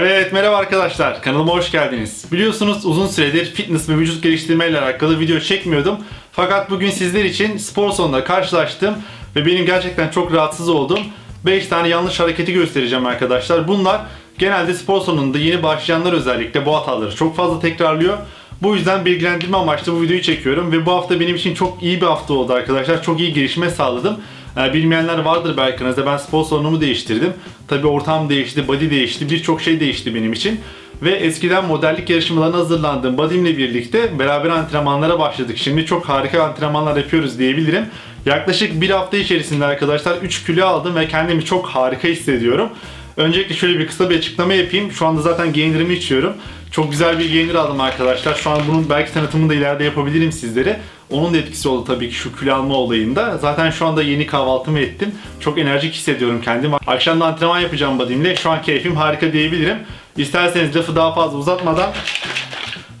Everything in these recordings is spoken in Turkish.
Evet merhaba arkadaşlar kanalıma hoş geldiniz. Biliyorsunuz uzun süredir fitness ve vücut geliştirme ile alakalı video çekmiyordum. Fakat bugün sizler için spor salonunda karşılaştım ve benim gerçekten çok rahatsız olduğum 5 tane yanlış hareketi göstereceğim arkadaşlar. Bunlar genelde spor salonunda yeni başlayanlar özellikle bu hataları çok fazla tekrarlıyor. Bu yüzden bilgilendirme amaçlı bu videoyu çekiyorum ve bu hafta benim için çok iyi bir hafta oldu arkadaşlar. Çok iyi gelişme sağladım. Bilmeyenler vardır belki aranızda. Ben spor salonumu değiştirdim. Tabi ortam değişti, body değişti, birçok şey değişti benim için. Ve eskiden modellik yarışmalarına hazırlandığım body'imle birlikte beraber antrenmanlara başladık. Şimdi çok harika antrenmanlar yapıyoruz diyebilirim. Yaklaşık bir hafta içerisinde arkadaşlar 3 kilo aldım ve kendimi çok harika hissediyorum. Öncelikle şöyle bir kısa bir açıklama yapayım. Şu anda zaten gainer'ımı içiyorum. Çok güzel bir gainer aldım arkadaşlar. Şu an bunun belki tanıtımını da ileride yapabilirim sizlere. Onun da etkisi oldu tabii ki şu kilo alma olayında. Zaten şu anda yeni kahvaltımı ettim. Çok enerjik hissediyorum kendimi. Akşam da antrenman yapacağım badimle. Şu an keyfim harika diyebilirim. İsterseniz lafı daha fazla uzatmadan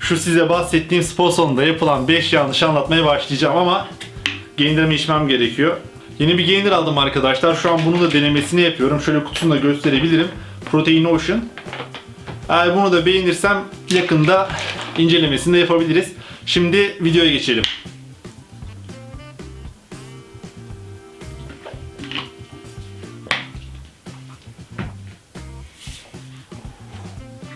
şu size bahsettiğim spor salonunda yapılan 5 yanlış anlatmaya başlayacağım ama Gainer'ımı içmem gerekiyor. Yeni bir gainer aldım arkadaşlar. Şu an bunun da denemesini yapıyorum. Şöyle kutusunu da gösterebilirim. Protein Ocean. Eğer bunu da beğenirsem yakında incelemesini de yapabiliriz. Şimdi videoya geçelim.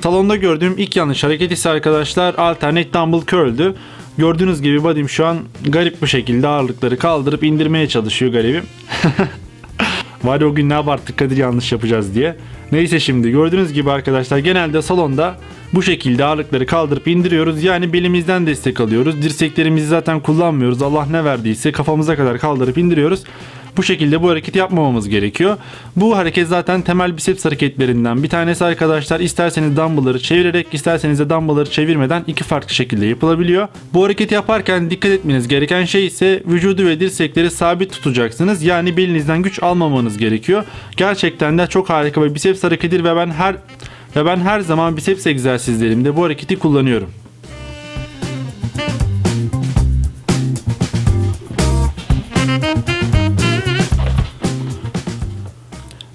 Salonda gördüğüm ilk yanlış hareket ise arkadaşlar alternate dumbbell curl'dü. Gördüğünüz gibi body'm şu an garip bir şekilde ağırlıkları kaldırıp indirmeye çalışıyor garibim. Var ya o gün ne abarttık Kadir yanlış yapacağız diye. Neyse şimdi gördüğünüz gibi arkadaşlar genelde salonda bu şekilde ağırlıkları kaldırıp indiriyoruz. Yani belimizden destek alıyoruz. Dirseklerimizi zaten kullanmıyoruz. Allah ne verdiyse kafamıza kadar kaldırıp indiriyoruz. Bu şekilde bu hareketi yapmamamız gerekiyor. Bu hareket zaten temel biceps hareketlerinden bir tanesi arkadaşlar. İsterseniz dumbbellları çevirerek isterseniz de dumbbellları çevirmeden iki farklı şekilde yapılabiliyor. Bu hareketi yaparken dikkat etmeniz gereken şey ise vücudu ve dirsekleri sabit tutacaksınız. Yani belinizden güç almamanız gerekiyor. Gerçekten de çok harika bir biceps hareketidir ve ben her ve ben her zaman biceps egzersizlerimde bu hareketi kullanıyorum.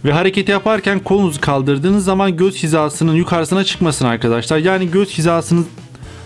Ve hareketi yaparken kolunuzu kaldırdığınız zaman göz hizasının yukarısına çıkmasın arkadaşlar. Yani göz hizasınız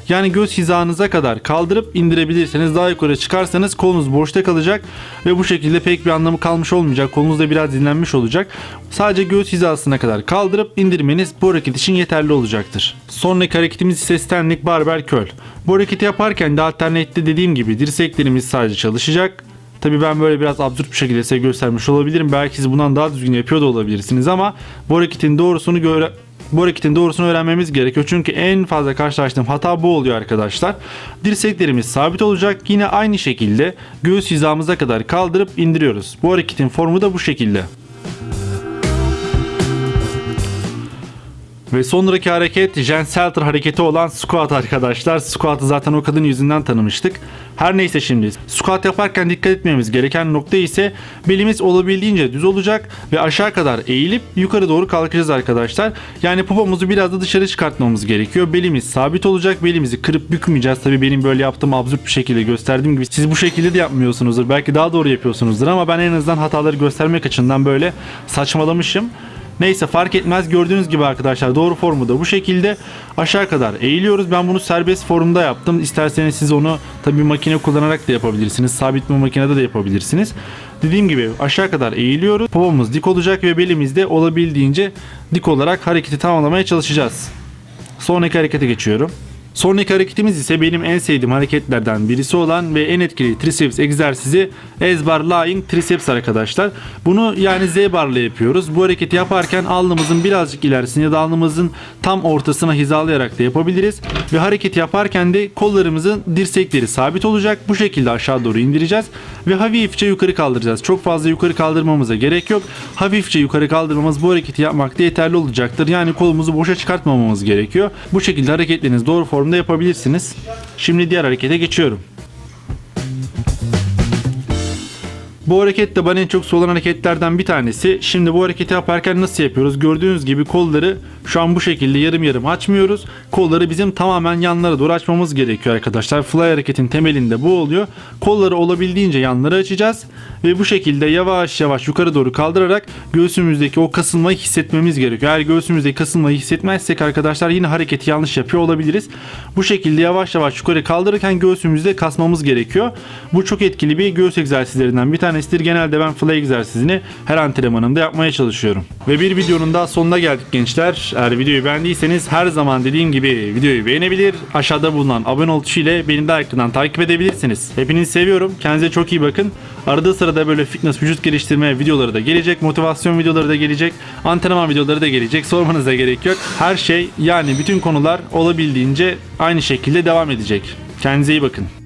yani göz hizanıza kadar kaldırıp indirebilirseniz daha yukarı çıkarsanız kolunuz boşta kalacak ve bu şekilde pek bir anlamı kalmış olmayacak. Kolunuz da biraz dinlenmiş olacak. Sadece göğüs hizasına kadar kaldırıp indirmeniz bu hareket için yeterli olacaktır. Sonraki hareketimiz ise standing barbell curl. Bu hareketi yaparken de alternette dediğim gibi dirseklerimiz sadece çalışacak. Tabi ben böyle biraz absürt bir şekilde size göstermiş olabilirim. Belki siz bundan daha düzgün yapıyor da olabilirsiniz ama bu hareketin doğrusunu göre bu hareketin doğrusunu öğrenmemiz gerekiyor. Çünkü en fazla karşılaştığım hata bu oluyor arkadaşlar. Dirseklerimiz sabit olacak. Yine aynı şekilde göğüs hizamıza kadar kaldırıp indiriyoruz. Bu hareketin formu da bu şekilde. Ve sonraki hareket Jen Selter hareketi olan squat arkadaşlar. Squat'ı zaten o kadın yüzünden tanımıştık. Her neyse şimdi squat yaparken dikkat etmemiz gereken nokta ise belimiz olabildiğince düz olacak ve aşağı kadar eğilip yukarı doğru kalkacağız arkadaşlar. Yani popomuzu biraz da dışarı çıkartmamız gerekiyor. Belimiz sabit olacak. Belimizi kırıp bükmeyeceğiz. Tabii benim böyle yaptığım absürt bir şekilde gösterdiğim gibi siz bu şekilde de yapmıyorsunuzdur. Belki daha doğru yapıyorsunuzdur ama ben en azından hataları göstermek açısından böyle saçmalamışım. Neyse fark etmez gördüğünüz gibi arkadaşlar doğru formu da bu şekilde aşağı kadar eğiliyoruz. Ben bunu serbest formda yaptım. İsterseniz siz onu tabii makine kullanarak da yapabilirsiniz. Sabit bir makinede de yapabilirsiniz. Dediğim gibi aşağı kadar eğiliyoruz. Popomuz dik olacak ve belimizde olabildiğince dik olarak hareketi tamamlamaya çalışacağız. Sonraki harekete geçiyorum. Sonraki hareketimiz ise benim en sevdiğim hareketlerden birisi olan ve en etkili triceps egzersizi S-bar lying triceps arkadaşlar. Bunu yani Z barla yapıyoruz. Bu hareketi yaparken alnımızın birazcık ilerisine ya da alnımızın tam ortasına hizalayarak da yapabiliriz. Ve hareketi yaparken de kollarımızın dirsekleri sabit olacak. Bu şekilde aşağı doğru indireceğiz ve hafifçe yukarı kaldıracağız. Çok fazla yukarı kaldırmamıza gerek yok. Hafifçe yukarı kaldırmamız bu hareketi yapmakta yeterli olacaktır. Yani kolumuzu boşa çıkartmamamız gerekiyor. Bu şekilde hareketleriniz doğru formda yapabilirsiniz. Şimdi diğer harekete geçiyorum. Bu hareket de bana en çok sorulan hareketlerden bir tanesi. Şimdi bu hareketi yaparken nasıl yapıyoruz? Gördüğünüz gibi kolları şu an bu şekilde yarım yarım açmıyoruz. Kolları bizim tamamen yanlara doğru açmamız gerekiyor arkadaşlar. Fly hareketin temelinde bu oluyor. Kolları olabildiğince yanlara açacağız ve bu şekilde yavaş yavaş yukarı doğru kaldırarak göğsümüzdeki o kasılmayı hissetmemiz gerekiyor. Eğer göğsümüzdeki kasılmayı hissetmezsek arkadaşlar yine hareketi yanlış yapıyor olabiliriz. Bu şekilde yavaş yavaş yukarı kaldırırken göğsümüzde kasmamız gerekiyor. Bu çok etkili bir göğüs egzersizlerinden bir tanesidir. Genelde ben fly egzersizini her antrenmanımda yapmaya çalışıyorum. Ve bir videonun daha sonuna geldik gençler. Eğer videoyu beğendiyseniz her zaman dediğim gibi videoyu beğenebilir. Aşağıda bulunan abone ol ile beni de arkadan takip edebilirsiniz. Hepinizi seviyorum. Kendinize çok iyi bakın. Arada sırada böyle fitness vücut geliştirme videoları da gelecek. Motivasyon videoları da gelecek. Antrenman videoları da gelecek. Sormanıza gerek yok. Her şey yani bütün konular olabildiğince aynı şekilde devam edecek. Kendinize iyi bakın.